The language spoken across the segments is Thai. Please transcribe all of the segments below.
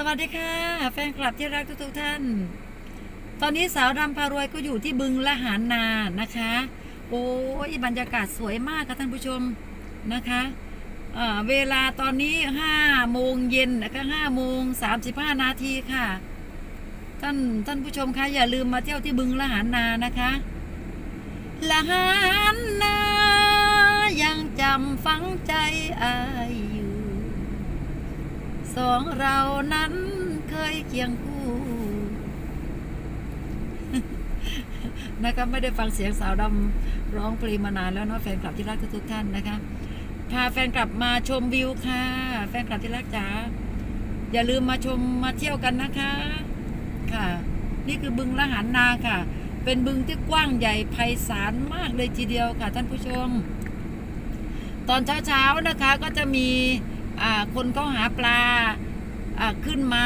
สวัสดีค่ะ แฟนคลับที่รักทุกๆท่าน ตอนนี้สาวดำพารวยก็อยู่ที่บึงละหารนานะคะ โอ้ยบรรยากาศสวยมากค่ะท่านผู้ชมนะคะเเวลาตอนนี้ห้าโมงเย็นนะคะห้าโมงสามสิบห้านาทีค่ะ ท่านท่านผู้ชมคะอย่าลืมมาเที่ยวที่บึงละหารนานะคะละหารนายังจำฝังใจอายอย สองเรานั้นเคยเคียงคู่นะคะไม่ได้ฟังเสียงสาวดำร้องเพลงมานานแล้วเนาะแฟนคลับที่รักทุกท่านนะคะพาแฟนคลับมาชมวิวค่ะ แฟนคลับที่รักจ๋าอย่าลืมมาชมมาเที่ยวกันนะคะ ค่ะ นี่คือบึงละหันนาค่ะ เป็นบึงที่กว้างใหญ่ไพศาลมากเลยทีเดียวค่ะท่านผู้ชม ตอนเช้าๆนะคะก็จะมี คนเขาหาปลาขึ้นมา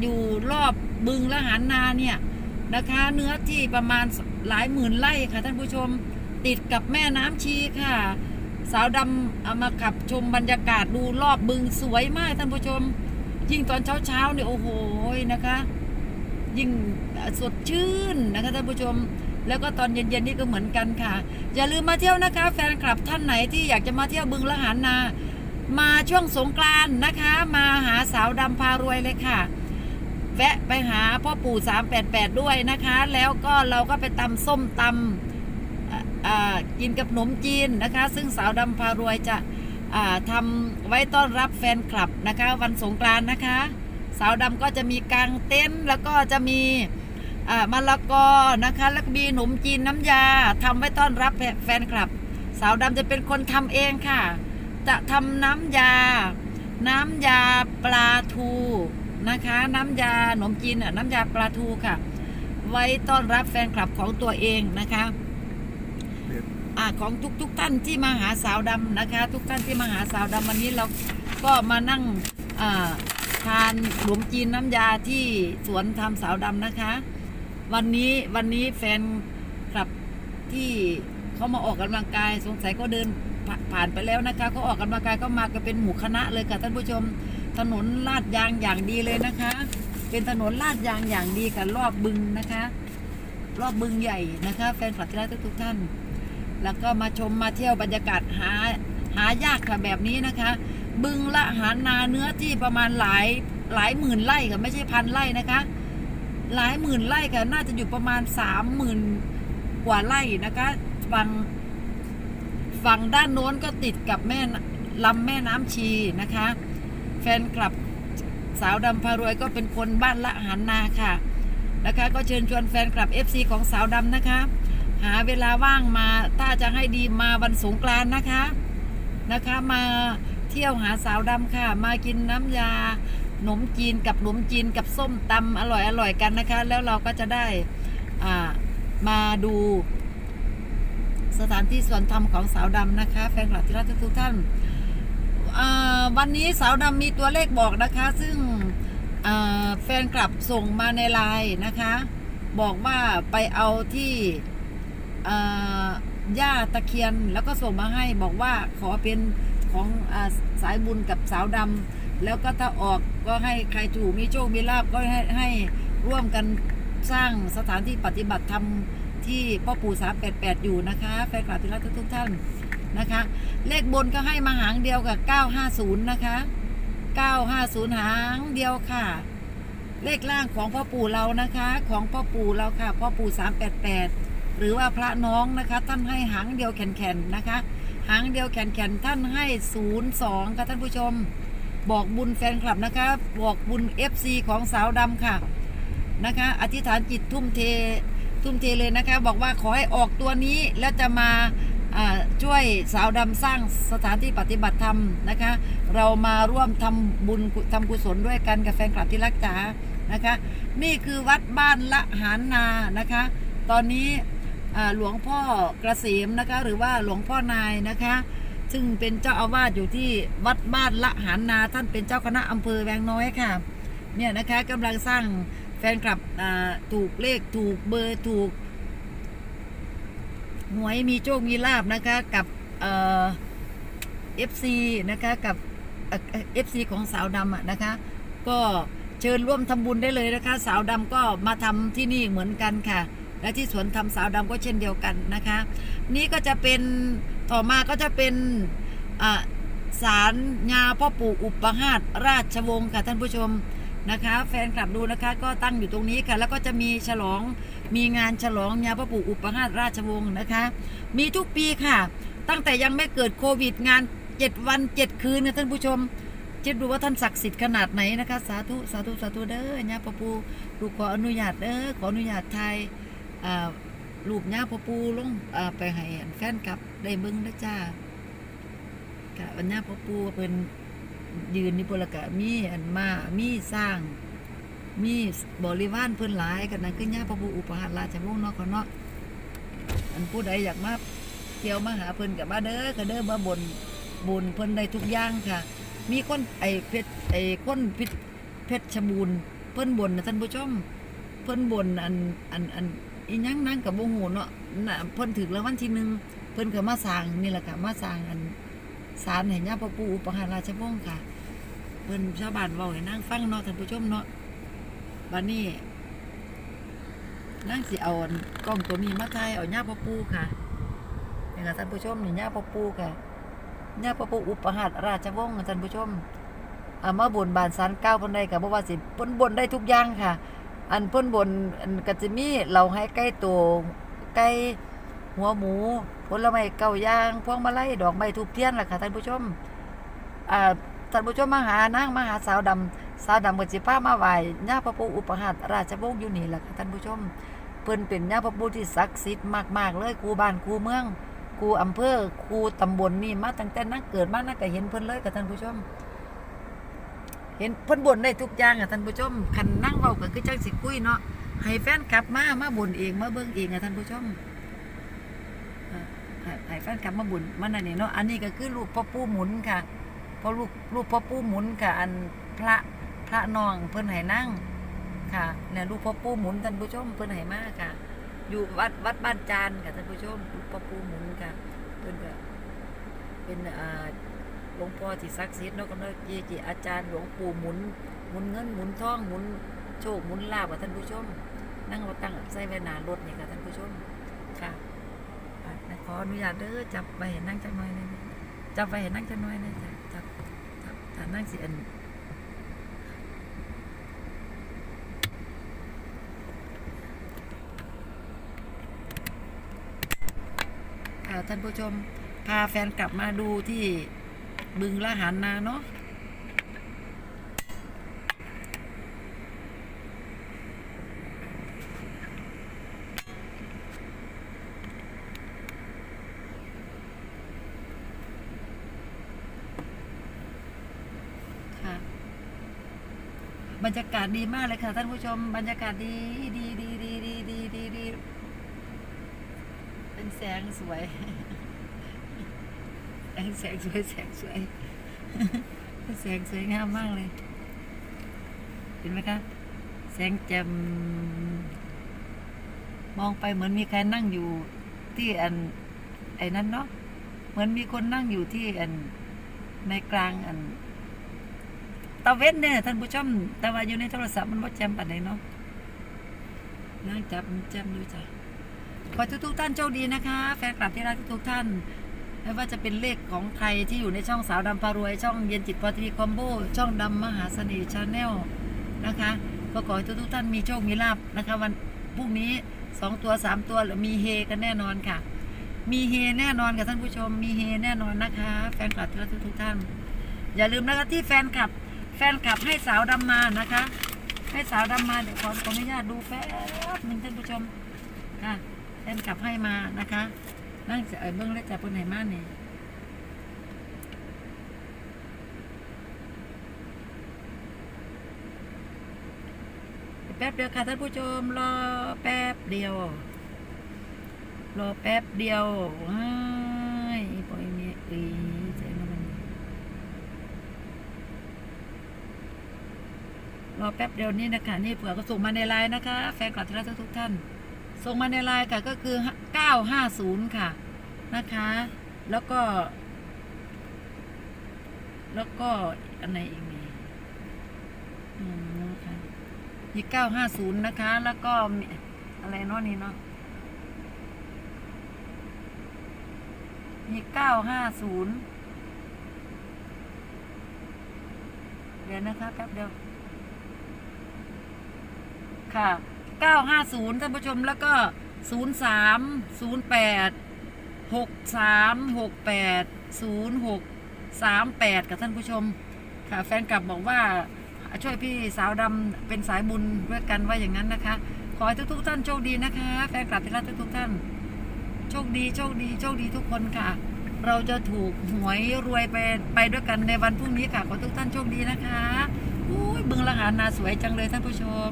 อยู่รอบบึงละหันนาเนี่ยนะคะเนื้อที่ประมาณหลายหมื่นไร่ค่ะท่านผู้ชมติดกับแม่น้ำชีค่ะ สาวดำเอามาขับชมบรรยากาศดูรอบบึงสวยมากท่านผู้ชม ยิ่งตอนเช้าๆเนี่ยโอ้โหนะคะ ยิ่งสดชื่นนะคะท่านผู้ชม แล้วก็ตอนเย็นๆนี่ก็เหมือนกันค่ะ อย่าลืมมาเที่ยวนะคะ แฟนคลับท่านไหนที่อยากจะมาเที่ยวบึงละหารนา มาช่วงสงกรานนะคะ มาหาสาวดำพารวยเลยค่ะ แวะไปหาพ่อปู่ 388 ด้วยนะคะ แล้วก็เราก็ไปตำส้มตำกินกับขนมจีนนะคะ ซึ่งสาวดำพารวยจะอ่าทำไว้ต้อนรับแฟนคลับนะคะ วันสงกรานนะคะ สาวดำก็จะมีกางเต็นท์แล้วก็จะมีมะละกอนะคะแล้วก็มีขนมจีนน้ำยาทำไว้ต้อนรับแฟนคลับ สาวดำจะเป็นคนทำเองค่ะ จะทำน้ำยา น้ำยาปลาทูนะคะ น้ำยาขนมจีนน่ะน้ำยาปลาทูค่ะ ไว้ต้อนรับแฟนคลับของตัวเองนะคะอของทุกทุกท่านที่มาหาสาวดำนะคะ ทุกท่านที่มาหาสาวดำวันนี้เราก็มานั่งทานขนมจีนน้ำยาที่สวนทำสาวดำนะคะ วันนี้วันนี้แฟนคลับที่เขามาออกกำลังกายสงสัยก็เดิน ผ่านไปแล้วนะคะเขาออกกำลังกายก็มากันเป็นหมู่คณะเลยค่ะท่านผู้ชมถนนลาดยางอย่างดีเลยนะคะ เป็นถนนลาดยางอย่างดีกับรอบบึงนะคะ รอบบึงใหญ่นะคะ แฟนคลับที่รักทุกท่าน แล้วก็มาชมมาเที่ยวบรรยากาศหาหายากค่ะแบบนี้นะคะ บึงละหานาเนื้อที่ประมาณหลายหลายหมื่นไร่ค่ะไม่ใช่พันไร่นะคะ หลายหมื่นไร่ค่ะน่าจะอยู่ประมาณสามหมื่นกว่าไร่นะคะฝั่ง ฝั่งด้านโน้นก็ติดกับแม่นลำแม่น้ำชีนะคะ แฟนคลับสาวดำพารวยก็เป็นคนบ้านละหันนาค่ะนะคะก็เชิญชวนแฟนคลับ FC ของสาวดำนะคะ หาเวลาว่างมาถ้าจะให้ดีมาวันสงกรานนะคะนะคะมาเที่ยวหาสาวดำค่ะ มากินน้ำยาขนมจีนกับขนมจีนกับส้มตำอร่อยอร่อยกันนะคะ แล้วเราก็จะได้อ่ามาดู สถานที่สวนธรรมของสาวดำนะคะ แฟนคลับที่รักทุกท่านอ่าวันนี้สาวดำมีตัวเลขบอกนะคะ ซึ่งอ่าแฟนคลับส่งมาในไลน์นะคะ บอกว่าไปเอาที่อ่าย่าตะเคียนแล้วก็ส่งมาให้บอกว่าขอเป็นของอาสายบุญกับสาวดำแล้วก็ถ้าออกก็ให้ใครถูกมีโชคมีลาบก็ให้ให้ร่วมกันสร้างสถานที่ปฏิบัติธรรม ที่พ่อปู่388อยู่นะคะ แฟนคลับที่รักทุกท่านนะคะ เลขบนก็ให้มาหางเดียวกับ950นะคะ950หางเดียวค่ะ เลขล่างของพ่อปู่เรานะคะ ของพ่อปู่เราค่ะ พ่อปู่388หรือว่าพระน้องนะคะ ท่านให้หางเดียวแข็งๆนะคะ หางเดียวแข็งๆท่านให้02ค่ะท่านผู้ชม บอกบุญแฟนคลับนะคะ บอกบุญ FC ของสาวดำค่ะนะคะ อธิษฐานจิตทุ่มเท ทุ่มเทเลยนะคะ บอกว่าขอให้ออกตัวนี้แล้วจะมาช่วยสาวดำสร้างสถานที่ปฏิบัติธรรมนะคะ เรามาร่วมทำบุญทำกุศลด้วยกันกับแฟนคลับที่รักจ๋านะคะ นี่คือวัดบ้านละหารนานะคะ ตอนนี้หลวงพ่อกระเสมนะคะ หรือว่าหลวงพ่อนายนะคะ ซึ่งเป็นเจ้าอาวาสอยู่ที่วัดบ้านละหารนา ท่านเป็นเจ้าคณะอำเภอแวงน้อยค่ะ เนี่ยนะคะกำลังสร้าง แฟนคลับถูกเลขถูกเบอร์ถูกหวยมีโชคมีลาบนะคะกับเอฟซีนะคะกับเอฟซีของสาวดำอะนะคะ ก็เชิญร่วมทำบุญได้เลยนะคะ สาวดำก็มาทำที่นี่เหมือนกันค่ะ และที่สวนทำสาวดำก็เช่นเดียวกันนะคะ นี่ก็จะเป็นต่อมาก็จะเป็นอ่าศาลญาพ่อปู่อุปหาตราชวงศ์ค่ะท่านผู้ชม นะคะ แฟนคลับดูนะคะก็ตั้งอยู่ตรงนี้ค่ะ แล้วก็จะมีฉลองมีงานฉลองญาพ่อปู่อุปหาตราชวงศ์นะคะ มีทุกปีค่ะ ตั้งแต่ยังไม่เกิดโควิดงานเจ็ดวันเจ็ดคืนนะท่านผู้ชมคิดดูว่าท่านศักดิ์สิทธิ์ขนาดไหนนะคะ สาธุสาธุสาธุเด้อย่าปะปู่ลูกขออนุญาตเด้อขออนุญาตไทยอ่ารูปย่าปะปู่ลงไปให้แฟนคลับได้เบิ่งนะจ้าค่ะอันย่าปะปู่เป็น ยืนนี่พลกะมีอันมามีสร้าง มีบริวารเพิ่อนหลายกันนั่นคือย่าปะปูอุปหาราชวงศ์เนาะขาเนาะอันผู้ใดอยากมาเที่ยวมาหาเพิ่นกับมาเด้อก็เด้อมาบนบุญเพิ่นได้ทุกอย่างค่ะ มีคนไอเพชรไอคนพิษเพชรชบูรณ์เพิ่นบนนะท่านผู้ชมเพิ่นบนอันอันอันอีหยังนั่งกับบ่ฮู้เนาะน่ะเพิ่นถึงแล้ววันที่หนึ่งเพิ่นก็มาสร้างนี่แหละค่ะมาสร้างอัน ศาลให้ย่าพ่อปู่อุปหาราชวงศ์ค่ะเพิ่นชาวบ้านเว้าให้นางฟังเนาะท่านผู้ชมเนาะบัดนี้นางสิเอาอันกล้องตัวนี้มาถ่ายเอาย่าพ่อปู่ค่ะนี่ค่ะท่านผู้ชมนี่ย่าพ่อปู่ค่ะเนี่ยพระพุอุปหัตราชวงศ์ท่านผู้ชมเอามาบนบานสารเก้าเพิ่นได้ก็บ่ว่าสิเพิ่นบนได้ทุกอย่างค่ะ อันเพิ่นบนอันก็จะมีเราให้ไก่ตัวไก่หัวหมู ผลไม้เก้าอย่างพวงมาลัยดอกไม้ทูบเทียนล่ะค่ะท่านผู้ชมอ่าท่านผู้ชมมาหานางมาหาสาวดำสาวดำก็สิพามาไหว้ย่าพระพุอุปหัตราชวงศ์อยู่นี่ล่ะค่ะท่านผู้ชม เพิ่นเป็นย่าพระพุที่ศักดิ์สิทธิ์มากๆเลยครูบ้านครูเมืองครูอำเภอครูตำบลนี่มาตั้งแต่นักเกิดมานักก็เห็นเพิ่นเลยกับท่านผู้ชม เห็นเพิ่นบ่นได้ทุกอย่างอะท่านผู้ชมคันนั่งเว้าก็คือจังสิคุยเนาะให้แฟนกลับมามาบ่นเองมาเบิ่งเองอะท่านผู้ชม ให้ให้แฟนกลับมาบ่นมันอันนี้เนาะอันนี้ก็คือรูปพ่อปู่หมุนค่ะพราะรูปรูปพ่อปู่หมุนค่ะ อันพระพระนองเพิ่นให้นั่งค่ะเนี่ยรูปพ่อปู่หมุนท่านผู้ชมเพิ่นให้มากค่ะ อยู่วัดวัดบ้านจานค่ะท่านผู้ชมรูปพ่อปู่หมุนค่ะเพิ่นก็เป็นอ่าหลวงพ่อที่ศักดิ์สิทธิ์เนาะก็เนาะเกจิอาจารย์หลวงปู่หมุนหมุนเงินหมุนทองหมุนโชคหมุนลาภค่ะท่านผู้ชม นั่งมาตั้งใส่ไว้หนารถนี่ค่ะท่านผู้ชมค่ะ ขออนุญาตเด้อจับไปเห็นนั่งจังหน่อยหนึงจับไปเห็นนั่งจังหน่อยหนึงจ้ะจับจับถ้านั่งสิอันท่านผู้ชมพาแฟนกลับมาดูที่บึงละหานนาเนาะ บรรยากาศดีมากเลยค่ะท่านผู้ชม บรรยากาศดีดีดีดีดีดีดีดีเป็นแสงสวยแสงแสงสวยแสงสวยแสงสวยงามมากเลย เห็นไหมคะแสงแจ่มมองไปเหมือนมีใครนั่งอยู่ที่อันไอ้นั้นเนาะเหมือนมีคนนั่งอยู่ที่อันในกลางอัน ตาเว้นเนี่ยท่านผู้ชม แต่ว่าอยู่ในโทรศัพท์มันบ่แจ่มปานใดเนาะนั่งจับมันแจ่มด้วยจ้ะขอทุกๆท่านโชคดีนะคะ แฟนคลับที่รักทุกๆท่านไม่ว่าจะเป็นเลขของใครที่อยู่ในช่องสาวดำพารวย ช่องเย็นจิตพอทีวีคอมโบช่องดำมหาเสน่ห์ชาแนลนะคะก็ขอให้ทุกๆท่านมีโชค มีลาบนะคะ วันพรุ่งนี้สองตัวสามตัวหรือมีเฮกันแน่นอนค่ะ มีเฮแน่นอนค่ะท่านผู้ชม มีเฮแน่นอนนะคะ แฟนคลับที่รักทุกๆท่าน อย่าลืมนะคะที่แฟนคลับ ฟนคลับให้สาวดำมานะคะ ให้สาวดำมาเดี๋ยวขอขออนุญาตดูแป๊บหนึ่งท่านผู้ชมค่ะแฟนคลับให้มานะคะนั่งจะเออเบื้องแล้วจะเป็นไหนมาเนี่ยแป๊บเดียวค่ะท่านผู้ชมรอแป๊บเดียว รอแป๊บเดียวว้ายปล่อยเมียอีใจมัน รอแป๊บเดียวนี้นะคะนี่เผื่อก็ส่งมาในไลน์นะคะ แฟนคลับที่รักทุกท่าน ส่งมาในไลน์ค่ะก็คือ 950 ค่ะนะคะ แล้วก็ แล้วก็อันไหนอีกนี่มีเก้าห้าศูนย์นะคะ แล้วก็อะไรเนาะนี่เนาะมีเก้าห้าศูนย์เดี๋ยวนะคะแป๊บเดียว ค่ะ 950ท่านผู้ชมแล้วก็ 03 08 63 68 06 38 กับท่านผู้ชม ค่ะ แฟนกลับบอกว่าช่วยพี่สาวดำเป็นสายบุญด้วยกันว่าอย่างนั้นนะคะ ขอให้ทุกๆท่านโชคดีนะคะ แฟนกลับที่รักทุกๆท่าน โชคดีโชคดีโชคดีทุกคนค่ะ เราจะถูกหวยรวยไปไปด้วยกันในวันพรุ่งนี้ค่ะ ขอทุกท่านโชคดีนะคะอุ้ยบึงละหานาสวยจังเลยท่านผู้ชม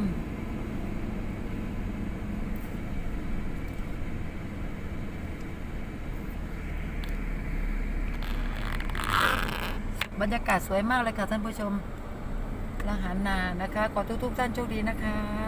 บรรยากาศสวยมากเลยค่ะท่านผู้ชมละหารนานะคะ ขอทุกๆท่านโชคดีนะคะ